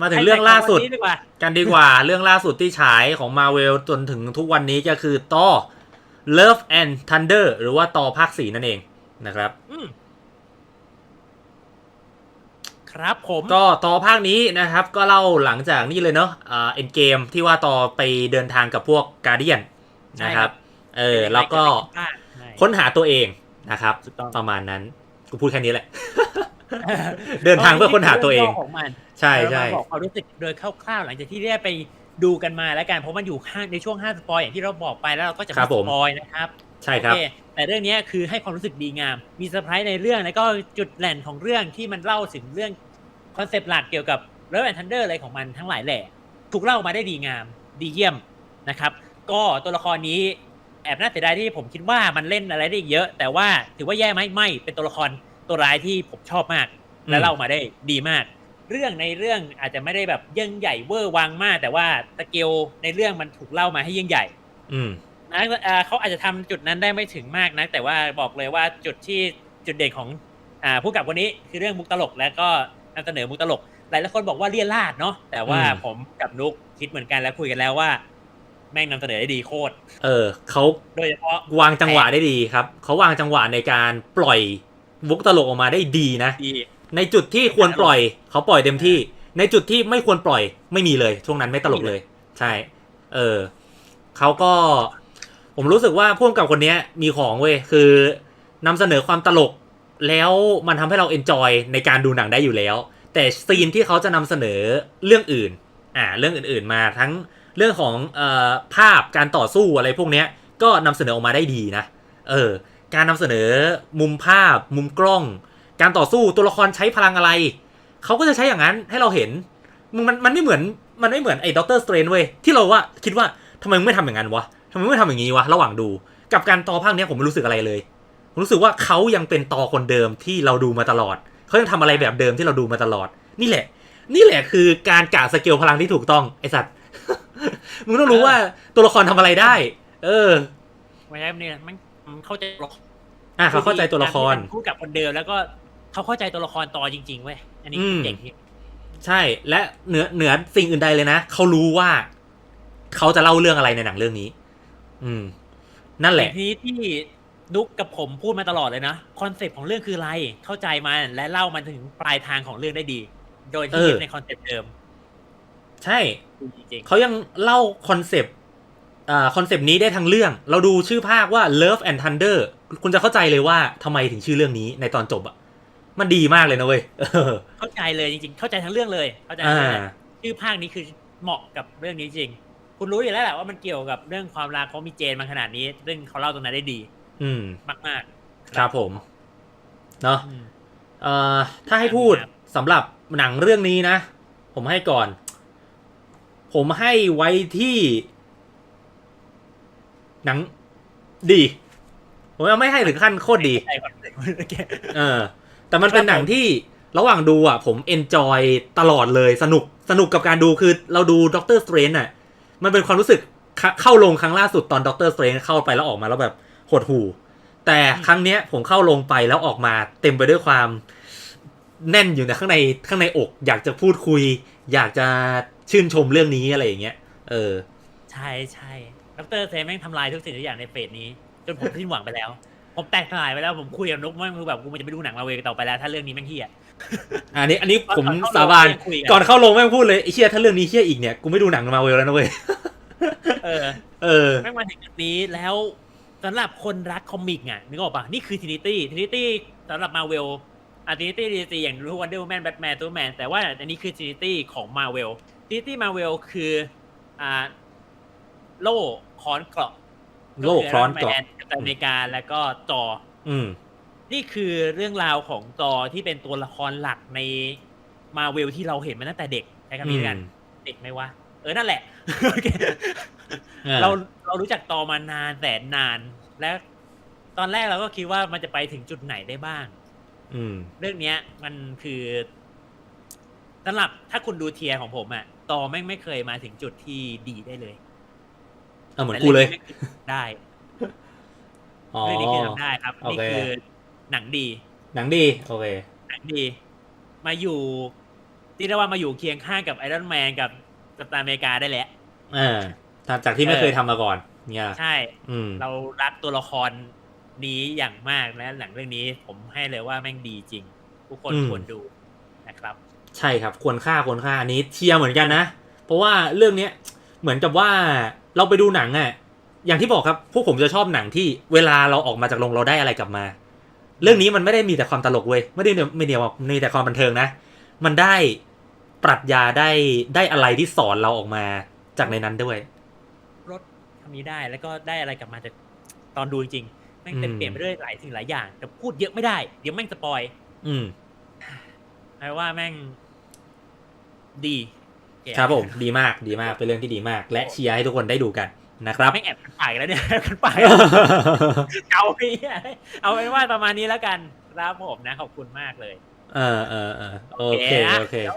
มาถึงเรื่องล่าสุดให้ใครของวันนี้ดีกว่า กันดีกว่า เรื่องล่าสุดที่ฉายของมาเวลจนถึงทุกวันนี้ก็คือต่อ Love and Thunder หรือว่าต่อภาคสี่นั่นเองนะครับ อืมครับผมก็ต่อภาคนี้นะครับ ก็เล่าหลังจากนี่เลยเนาะอ่าเอ็นเกมที่ว่าต่อไปเดินทางกับพวกการเดียนนะครับ เออ แล้วก็ใช่ ค้นหาตัวเองนะครับ ถูกต้อง ประมาณนั้น กูพูดแค่นี้แหละ เดินทางเพื่อค้นหาตัวเอง ของมันใช่ใช่เรามาบอกความรู้สึกโดยคร่าวๆหลังจากที่ได้ไปดูกันมาแล้วกันเพราะมันอยู่ข้างในช่วงห้าสปอยอย่างที่เราบอกไปแล้วเราก็จะครัไม่บสผมปอยนะครับใช่ครับโอเแต่เรื่องเนี้ยคือให้ความรู้สึกดีงาม มีเซอร์ไพรส์ในเรื่องแล้วก็จุดแหล่นของเรื่องที่มันเล่าถึงเรื่องคอนเซปต์หลักเกี่ยวกับเรื่องแอนทันเดอร์อะไรของมันทั้งหลายแหล่ถูกเล่ามาได้ดีงาม ดีเยี่ยมนะครับ ก็ตัวละครนี้แอบน่าเสียดายที่ผมคิดว่ามันเล่นอะไรได้อีกเยอะ แต่ว่าถือว่าแย่ไหมไม่เป็นตัวละคร ตัวร้ายที่ผมชอบมาก และอืมเล่ามาได้ดีมาก เรื่องในเรื่องอาจจะไม่ได้แบบยิ่งใหญ่เวอร์วังมาก แต่ว่าสเกลในเรื่องมันถูกเล่ามาให้ยิ่งใหญ่ อืมนะเอ่อเขาอาจจะทำจุดนั้นได้ไม่ถึงมากนะแต่ว่าบอกเลยว่าจุดที่จุดเด่นของอ่าผู้กำกับคนนี้คือเรื่องมุกตลกและก็นำเสนอมุกตลกหลายหลายคนบอกว่าเลี่ยนลาดเนาะแต่ว่าอืมผมกับนุกคิดเหมือนกันแล้วคุยกันแล้วว่า แม่งนำเสนอได้ดีโคตรเออเขาโดยเฉพาะวางจังหวะได้ดีครับเขาวางจังหวะในการปล่อย วุกตลกออกมาได้ดีนะ ดี ในจุดที่ควรปล่อยเขาปล่อยเต็มที่ ในจุดที่ไม่ควรปล่อยไม่มีเลย ช่วงนั้นไม่ตลกเลย ใช่ เออเขาก็ ผมรู้สึกว่าพ่วงกับคนเนี้ยมีของเว้ยคือนำเสนอความตลก แล้วมันทำให้เราเอนจอยในการดูหนังได้อยู่แล้ว แต่ซีนที่เขาจะนำเสนอเรื่องอื่น อ่า เรื่องอื่นๆมาทั้งเรื่องของเอ่อภาพการต่อสู้อะไรพวกเนี้ย ก็นำเสนอออกมาได้ดีนะ เออ การนำเสนอมุมภาพ มุมกล้อง การต่อสู้ตัวละครใช้พลังอะไร เขาก็จะใช้อย่างนั้นให้เราเห็นมึงมันมันไม่เหมือนมันไม่เหมือนไอ้ด็อกเตอร์สเตรนเว้ยที่เราว่าคิดว่าทำไมมึงไม่ทำอย่างนั้นวะทำไมมึงไม่ทำอย่างนี้วะระหว่างดู กับการต่อภาคเนี้ยผมไม่รู้สึกอะไรเลยผมรู้สึกว่าเขายังเป็นต่อคนเดิมที่เราดูมาตลอดเขายังทำอะไรแบบเดิมที่เราดูมาตลอด นี่แหละ นี่แหละคือการกะสเกลพลังที่ถูกต้องไอสัตว์มึงต้องรู้ว่าตัวละครทำอะไรได้ เออไม่ใช่เนี่ยมัน เข้าใจตัวละครอะเขาเข้าใจตัวละครพูดกับคนเดิมแล้วก็เขาเข้าใจตัวละครต่อจริง ๆเว้ยอันนี้อืมเจ๋งจริงใช่และเหนือเหนือสิ่งอื่นใดเลยนะเขารู้ว่าเขาจะเล่าเรื่องอะไรในหนังเรื่องนี้ อืม นั่นแหละทีนี้ที่นุกกับผมพูดมาตลอดเลยนะคอนเซปต์ของเรื่องคืออะไร เข้าใจมันและเล่ามันถึงปลายทางของเรื่องได้ดี โดยที่เออยึดในคอนเซปต์เดิม ใช่จริงเขายังเล่าคอนเซปต์อ่า คอนเซปต์นี้ได้ทั้งเรื่อง เราดูชื่อภาคว่า Love and Thunder คุณจะเข้าใจเลยว่าทำไมถึงชื่อเรื่องนี้ในตอนจบอะมันดีมากเลยนะเว้ยเออๆเข้าใจเลยจริงๆ เข้าใจทั้งเรื่องเลยเข้าใจทั้อ่างเรื่องเลยชื่อภาคนี้คือเหมาะกับเรื่องนี้จริง คุณรู้อยู่แล้วแหละว่ามันเกี่ยวกับเรื่องความรักเขามีเจนมาขนาดนี้ซึ่งเขาเล่าตรงนั้นได้ดี อืมมากๆครับผมเนาะอืมเอ่อถ้าให้พูดครับสำหรับหนังเรื่องนี้นะ ผมให้ก่อน ผมให้ไว้ที่ หนังดีผมยังไม่ให้ถึงขั้นโคตรดีใจความรู้สึกโอเคเออ แต่มันเป็นหนังที่ระหว่างดูอะ ผมเอนจอยตลอดเลยสนุกสนุกกับการดูคือเราดูด็อกเตอร์สเตรนอะ มันเป็นความรู้สึกเข้าเข้าลงครั้งล่าสุดตอนด็อกเตอร์สเตรนเข้าไปแล้วออกมาแล้วแบบหดหูแต่ครั้งเนี้ยผมเข้าลงไปแล้วออกมาเต็มไปด้วยความแน่นอยู่ในข้างในข้างในอก อยากจะพูดคุย อยากจะชื่นชมเรื่องนี้อะไรอย่างเงี้ย เออ ใช่ใช่ ดรเซนแม่งทำลายทุกสิ่งทุกอย่างในเฟสนี้ จนผมสิ้นหวังไปแล้ว ผมแตกสลายไปแล้วผมคุยกับนุกว่าคือแบบกูมันจะไปดูหนังมาเวต่อไปแล้ว ถ้าเรื่องนี้แม่งเฮียอันนี้อันนี้ผมก่อนเข้าสาบานโรงคุยกัน ก่อนเข้าลงแม่งพูดเลยไอ้เชี่ยถ้าเรื่องนี้เชี่ยอีกเนี่ย กูไม่ดูหนังมาเวลแล้วนะเว้ย เออ เออ แม่งมาถึงจุดนี้แล้วสำหรับคนรักคอมิกอะนึกออกปะนี่คือทินิตี้ทินิตี้สำหรับมาเวลอะทินิตี้ดีซีอย่างรู้วันเดอร์แมนแบทแมนตัวแมนแต่ว่าอันนี้คือทินิตี้ของมาเวลทินิตี้มาเวลคืออ่า โล่คอนเกราะโล่คอนเกราะแมนกัปตันอเมริกาแล้วก็จอ อืม นี่คือเรื่องราวของจอที่เป็นตัวละครหลักในมาเวลที่เราเห็นมาตั้งแต่เด็กใช้คำนี้แล้วกันเด็กไหมวะเออนั่นแหละโอเคอ่าเราเรารู้จักตอมานานแสนนานและตอนแรกเราก็คิดว่ามันจะไปถึงจุดไหนได้บ้าง อืม เรื่องเนี้ย มันคือสำหรับถ้าคุณดูเทียร์ของผมอะตอแม่งไม่เคยมาถึงจุดที่ดีได้เลยเออเหมือนกูเลยแต่รื่องนี้แม่งคือได้อ๋อเรื่องนี้คือทำได้ครับโอนี่เคคือหนังดี หนังดี โอเค หนังดี มาอยู่ที่เรียกว่ามาอยู่เคียงข้างกับไอรอนแมนกับกัปตันอเมริกาได้แล้วเออจากที่ไม่เคยทำมาก่อน เนี่ย ใช่ อืมเรารักตัวละครนี้อย่างมากและหนังเรื่องนี้ผมให้เลยว่าแม่งดีจริง ทุกคนอืมควรดูนะครับ ใช่ครับควรค่าควรค่าอันนี้เชียร์เหมือนกันนะ เพราะว่าเรื่องเนี้ยเหมือนกับว่า เราไปดูหนังอะอย่างที่บอกครับพวกผมจะชอบหนังที่เวลาเราออกมาจากโรงเราได้อะไรกลับมา เรื่องนี้มันไม่ได้มีแต่ความตลกเว้ยไม่ได้ไม่เดียวมีแต่ความบันเทิงนะ มันได้ปรัชญาได้ได้อะไรที่สอนเราออกมาจากในนั้นด้วย รถทำนี้ได้แล้วก็ได้อะไรกลับมาจากตอนดูจริงๆแม่งเต็มอืมเปลี่ยนไปด้วยหลายสิ่งหลายอย่าง แต่พูดเยอะไม่ได้ เดี๋ยวแม่งสปอย อืมแปลว่าแม่งดีแก ครับผมดีมากดีมากเป็นเรื่องที่ดีมาก และเชียร์ให้ทุกคนได้ดูกันนะครับไม่งแอบกันปากแล้วเนี่ยแอบกันปากเอาไปเอาเป็นว่าประมาณนี้แล้วกันครับผมนะขอบคุณมากเลย เออเออเออโอเคโอเคดี๋ยว